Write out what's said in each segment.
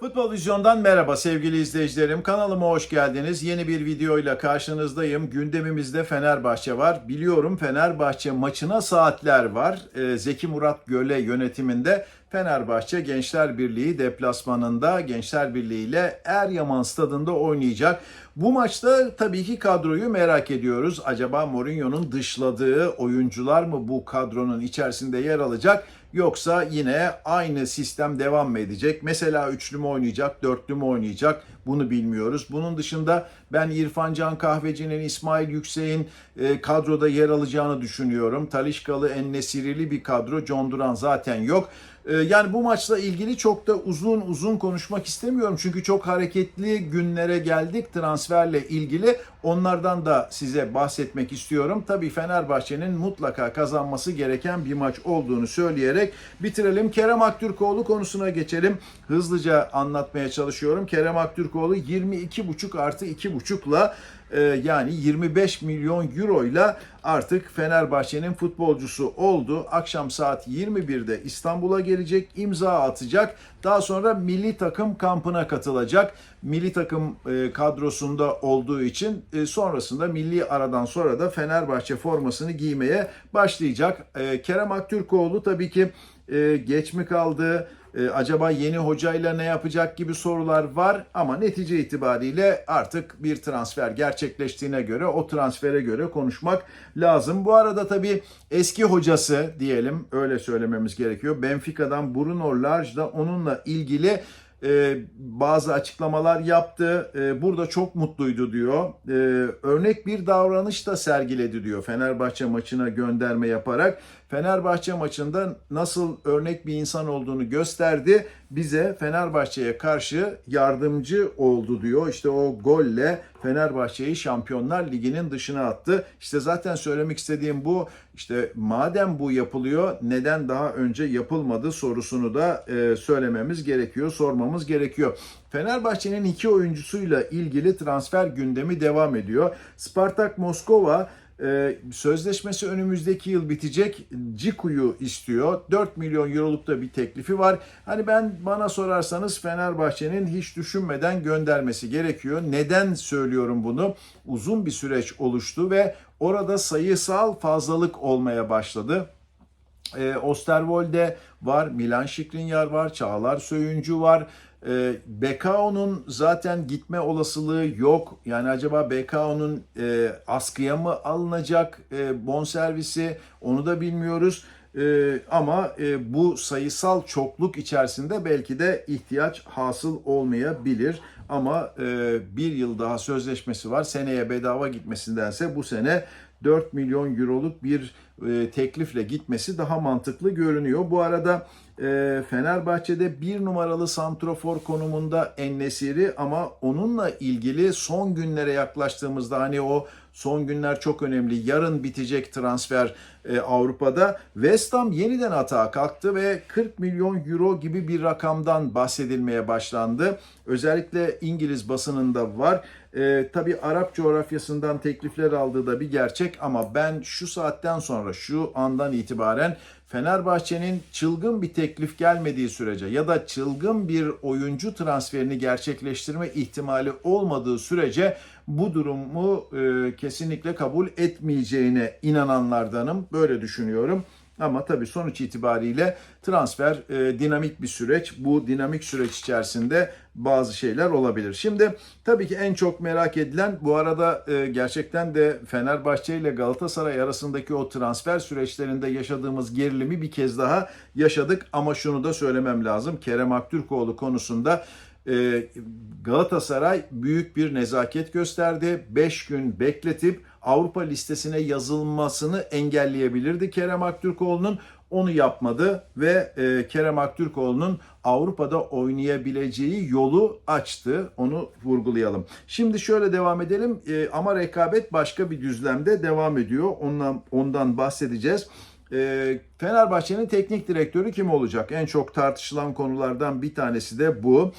Futbol Vizyon'dan merhaba sevgili izleyicilerim. Kanalıma hoş geldiniz. Yeni bir videoyla karşınızdayım. Gündemimizde Fenerbahçe var. Biliyorum Fenerbahçe maçına saatler var. Ee, Zeki Murat Göle yönetiminde Fenerbahçe Gençler Birliği deplasmanında Gençler Birliği ile Eryaman stadında oynayacak. Bu maçta tabii ki kadroyu merak ediyoruz. Acaba Mourinho'nun dışladığı oyuncular mı bu kadronun içerisinde yer alacak? Yoksa yine aynı sistem devam mı edecek? Mesela üçlü mü oynayacak, dörtlü mü oynayacak? Bunu bilmiyoruz. Bunun dışında ben İrfan Can Kahveci'nin, İsmail Yüksek'in e, kadroda yer alacağını düşünüyorum. Talişkalı, Ennesirili bir kadro. John Duran zaten yok. E, yani bu maçla ilgili çok da uzun uzun konuşmak istemiyorum. Çünkü çok hareketli günlere geldik transferle ilgili. Onlardan da size bahsetmek istiyorum. Tabii Fenerbahçe'nin mutlaka kazanması gereken bir maç olduğunu söyleyerek bitirelim. Kerem Aktürkoğlu konusuna geçelim. Hızlıca anlatmaya çalışıyorum. Kerem Aktürkoğlu 22,5 artı 2,5'la e, yani 25 milyon euro ile artık Fenerbahçe'nin futbolcusu oldu. Akşam saat 21'de İstanbul'a gelecek, imza atacak. Daha sonra milli takım kampına katılacak. Milli takım e, kadrosunda olduğu için e, sonrasında milli aradan sonra da Fenerbahçe formasını giymeye başlayacak. Kerem Aktürkoğlu tabii ki e, geç mi kaldı? E, acaba yeni hocayla ne yapacak gibi sorular var ama netice itibariyle artık bir transfer gerçekleştiğine göre o transfere göre konuşmak lazım. Bu arada tabii eski hocası diyelim öyle söylememiz gerekiyor. Benfica'dan Bruno Lage da onunla ilgili e, bazı açıklamalar yaptı. E, burada çok mutluydu diyor. E, örnek bir davranış da sergiledi diyor Fenerbahçe maçına gönderme yaparak. Fenerbahçe maçında nasıl örnek bir insan olduğunu gösterdi. Bize Fenerbahçe'ye karşı yardımcı oldu diyor. İşte o golle Fenerbahçe'yi Şampiyonlar Ligi'nin dışına attı. İşte zaten söylemek istediğim bu. İşte madem bu yapılıyor neden daha önce yapılmadı sorusunu da e, söylememiz gerekiyor, sormamız gerekiyor. Fenerbahçe'nin iki oyuncusuyla ilgili transfer gündemi devam ediyor. Spartak Moskova ee, sözleşmesi önümüzdeki yıl bitecek. Ciku'yu istiyor. 4 milyon euroluk da bir teklifi var. Hani ben bana sorarsanız Fenerbahçe'nin hiç düşünmeden göndermesi gerekiyor. Neden söylüyorum bunu? Uzun bir süreç oluştu ve orada sayısal fazlalık olmaya başladı. E, Osterwolde var, Milan Şikrinyar var, Çağlar Söyüncü var. E, Bekao'nun zaten gitme olasılığı yok. Yani acaba Bekao'nun e, askıya mı alınacak e, bonservisi onu da bilmiyoruz. E, ama e, bu sayısal çokluk içerisinde belki de ihtiyaç hasıl olmayabilir. Ama e, bir yıl daha sözleşmesi var. Seneye bedava gitmesindense bu sene 4 milyon euroluk bir e, teklifle gitmesi daha mantıklı görünüyor. Bu arada e, Fenerbahçe'de bir numaralı santrofor konumunda Ennesiri ama onunla ilgili son günlere yaklaştığımızda hani o son günler çok önemli. Yarın bitecek transfer e, Avrupa'da. West Ham yeniden atağa kalktı ve 40 milyon euro gibi bir rakamdan bahsedilmeye başlandı. Özellikle İngiliz basınında var. E, tabii Arap coğrafyasından teklifler aldığı da bir gerçek ama ben şu saatten sonra şu andan itibaren Fenerbahçe'nin çılgın bir teklif gelmediği sürece ya da çılgın bir oyuncu transferini gerçekleştirme ihtimali olmadığı sürece bu durumu e, kesinlikle kabul etmeyeceğine inananlardanım. Böyle düşünüyorum. Ama tabii sonuç itibariyle transfer e, dinamik bir süreç. Bu dinamik süreç içerisinde bazı şeyler olabilir. Şimdi tabii ki en çok merak edilen bu arada e, gerçekten de Fenerbahçe ile Galatasaray arasındaki o transfer süreçlerinde yaşadığımız gerilimi bir kez daha yaşadık. Ama şunu da söylemem lazım. Kerem Aktürkoğlu konusunda Galatasaray büyük bir nezaket gösterdi. 5 gün bekletip Avrupa listesine yazılmasını engelleyebilirdi Kerem Aktürkoğlu'nun. Onu yapmadı ve e, Kerem Aktürkoğlu'nun Avrupa'da oynayabileceği yolu açtı. Onu vurgulayalım. Şimdi şöyle devam edelim. E, ama rekabet başka bir düzlemde devam ediyor. Ondan, ondan bahsedeceğiz. E, Fenerbahçe'nin teknik direktörü kim olacak? En çok tartışılan konulardan bir tanesi de bu.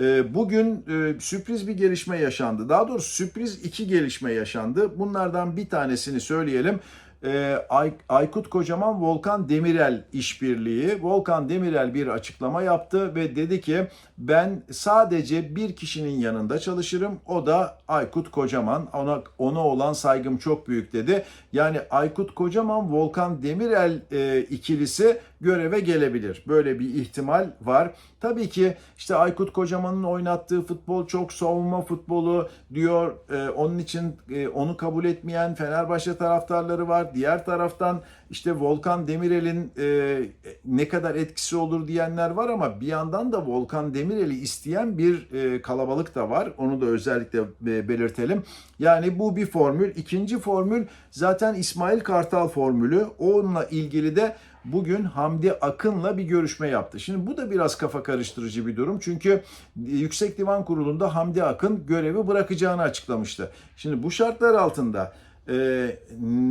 E, bugün e, sürpriz bir gelişme yaşandı. Daha doğrusu sürpriz iki gelişme yaşandı. Bunlardan bir tanesini söyleyelim. e, Ay- Aykut Kocaman Volkan Demirel işbirliği. Volkan Demirel bir açıklama yaptı ve dedi ki ben sadece bir kişinin yanında çalışırım. O da Aykut Kocaman. Ona ona olan saygım çok büyük dedi. Yani Aykut Kocaman Volkan Demirel e, ikilisi göreve gelebilir. Böyle bir ihtimal var. Tabii ki işte Aykut Kocaman'ın oynattığı futbol çok savunma futbolu diyor. E, onun için e, onu kabul etmeyen Fenerbahçe taraftarları var. Diğer taraftan işte Volkan Demirel'in e, ne kadar etkisi olur diyenler var ama bir yandan da Volkan Demirel'i isteyen bir e, kalabalık da var. Onu da özellikle e, belirtelim. Yani bu bir formül. İkinci formül zaten İsmail Kartal formülü. Onunla ilgili de bugün Hamdi Akın'la bir görüşme yaptı. Şimdi bu da biraz kafa karıştırıcı bir durum. Çünkü Yüksek Divan Kurulu'nda Hamdi Akın görevi bırakacağını açıklamıştı. Şimdi bu şartlar altında e,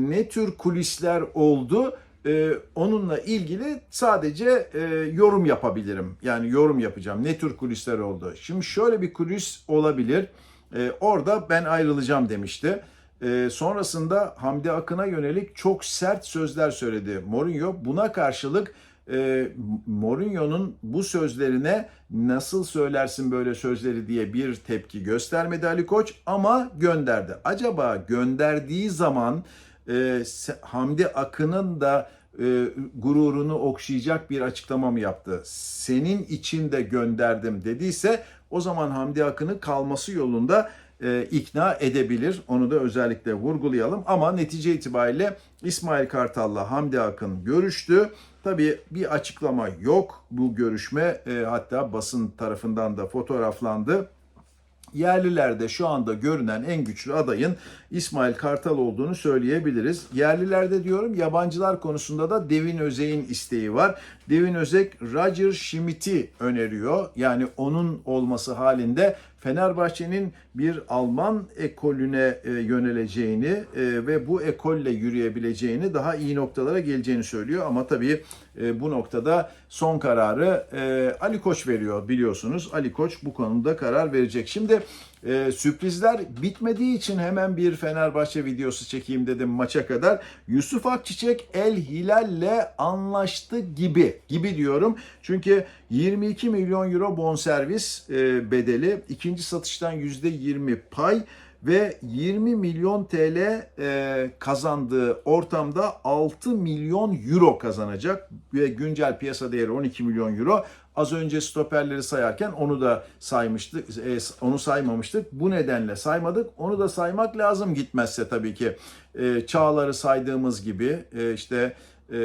ne tür kulisler oldu? E, onunla ilgili sadece e, yorum yapabilirim. Yani yorum yapacağım. Ne tür kulisler oldu? Şimdi şöyle bir kulis olabilir. E, orada ben ayrılacağım demişti. E, sonrasında Hamdi Akın'a yönelik çok sert sözler söyledi Mourinho. Buna karşılık e, Mourinho'nun bu sözlerine nasıl söylersin böyle sözleri diye bir tepki göstermedi Ali Koç ama gönderdi. Acaba gönderdiği zaman e, Hamdi Akın'ın da e, gururunu okşayacak bir açıklama mı yaptı? Senin için de gönderdim dediyse o zaman Hamdi Akın'ı kalması yolunda e, ikna edebilir. Onu da özellikle vurgulayalım. Ama netice itibariyle İsmail Kartal'la Hamdi Akın görüştü. Tabii bir açıklama yok. Bu görüşme e, hatta basın tarafından da fotoğraflandı. Yerlilerde şu anda görünen en güçlü adayın İsmail Kartal olduğunu söyleyebiliriz. Yerlilerde diyorum yabancılar konusunda da Devin Özek'in isteği var. Devin Özek Roger Schmidt'i öneriyor. Yani onun olması halinde Fenerbahçe'nin bir Alman ekolüne e, yöneleceğini e, ve bu ekolle yürüyebileceğini daha iyi noktalara geleceğini söylüyor. Ama tabii e, bu noktada son kararı Ali Koç veriyor biliyorsunuz. Ali Koç bu konuda karar verecek. Şimdi e, sürprizler bitmediği için hemen bir Fenerbahçe videosu çekeyim dedim maça kadar. Yusuf Akçiçek El Hilal'le anlaştı gibi gibi diyorum. Çünkü 22 milyon euro bonservis e, bedeli, ikinci satıştan %20 pay ve 20 milyon TL e, kazandığı ortamda 6 milyon euro kazanacak ve güncel piyasa değeri 12 milyon euro. Az önce stoperleri sayarken onu da saymıştık, e, onu saymamıştık. Bu nedenle saymadık. Onu da saymak lazım gitmezse tabii ki. E, Çağlar'ı saydığımız gibi e, işte e,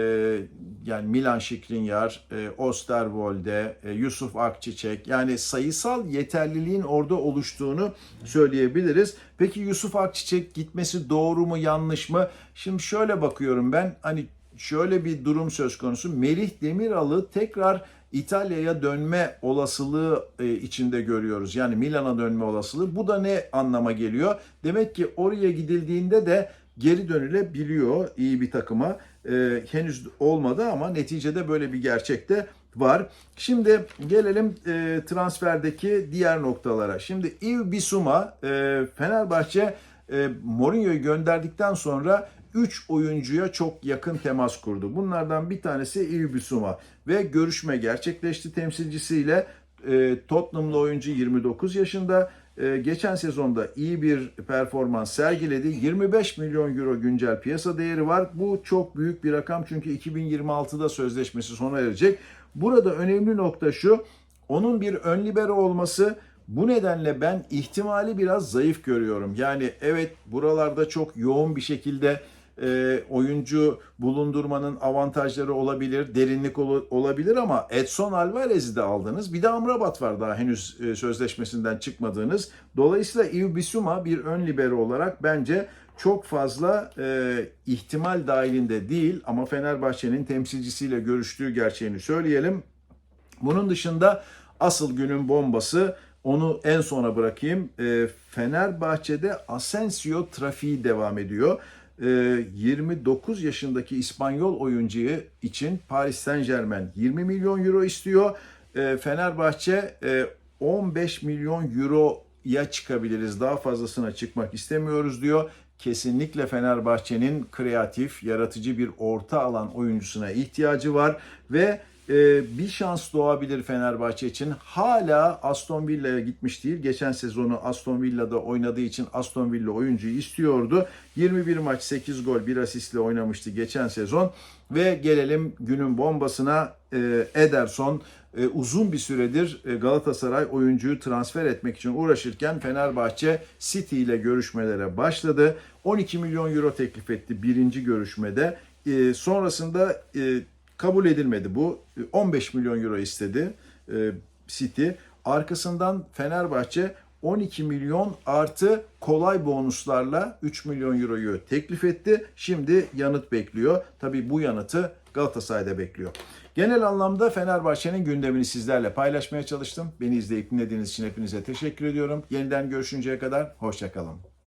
yani Milan Şikrinyar, e, Osterwolde, e, Yusuf Akçiçek yani sayısal yeterliliğin orada oluştuğunu söyleyebiliriz. Peki Yusuf Akçiçek gitmesi doğru mu yanlış mı? Şimdi şöyle bakıyorum ben hani şöyle bir durum söz konusu. Melih Demiral'ı tekrar İtalya'ya dönme olasılığı e, içinde görüyoruz. Yani Milan'a dönme olasılığı. Bu da ne anlama geliyor? Demek ki oraya gidildiğinde de geri dönülebiliyor iyi bir takıma. E, henüz olmadı ama neticede böyle bir gerçek de var. Şimdi gelelim e, transferdeki diğer noktalara. Şimdi Yves Bissouma e, Fenerbahçe e, Mourinho'yu gönderdikten sonra 3 oyuncuya çok yakın temas kurdu. Bunlardan bir tanesi Yves Bissouma ve görüşme gerçekleşti temsilcisiyle. E, Tottenham'lı oyuncu 29 yaşında. E, geçen sezonda iyi bir performans sergiledi. 25 milyon euro güncel piyasa değeri var. Bu çok büyük bir rakam çünkü 2026'da sözleşmesi sona erecek. Burada önemli nokta şu. Onun bir ön libero olması bu nedenle ben ihtimali biraz zayıf görüyorum. Yani evet buralarda çok yoğun bir şekilde e, oyuncu bulundurmanın avantajları olabilir, derinlik ol- olabilir ama Edson Alvarez'i de aldınız. Bir de Amrabat var daha henüz e, sözleşmesinden çıkmadığınız. Dolayısıyla Yves Bissouma bir ön libero olarak bence çok fazla e, ihtimal dahilinde değil ama Fenerbahçe'nin temsilcisiyle görüştüğü gerçeğini söyleyelim. Bunun dışında asıl günün bombası onu en sona bırakayım. E, Fenerbahçe'de Asensio trafiği devam ediyor. E, 29 yaşındaki İspanyol oyuncuyu için Paris Saint Germain 20 milyon euro istiyor. E, Fenerbahçe e, 15 milyon euroya çıkabiliriz. Daha fazlasına çıkmak istemiyoruz diyor. kesinlikle Fenerbahçe'nin kreatif, yaratıcı bir orta alan oyuncusuna ihtiyacı var ve e, bir şans doğabilir Fenerbahçe için. Hala Aston Villa'ya gitmiş değil. Geçen sezonu Aston Villa'da oynadığı için Aston Villa oyuncuyu istiyordu. 21 maç 8 gol 1 asistle oynamıştı geçen sezon. Ve gelelim günün bombasına e, Ederson e, uzun bir süredir e, Galatasaray oyuncuyu transfer etmek için uğraşırken Fenerbahçe City ile görüşmelere başladı. 12 milyon euro teklif etti birinci görüşmede. E, sonrasında e, kabul edilmedi bu. E, 15 milyon euro istedi e, City. Arkasından Fenerbahçe 12 milyon artı kolay bonuslarla 3 milyon euroyu teklif etti. Şimdi yanıt bekliyor. Tabii bu yanıtı Galatasaray'da bekliyor. Genel anlamda Fenerbahçe'nin gündemini sizlerle paylaşmaya çalıştım. Beni izleyip dinlediğiniz için hepinize teşekkür ediyorum. Yeniden görüşünceye kadar hoşçakalın.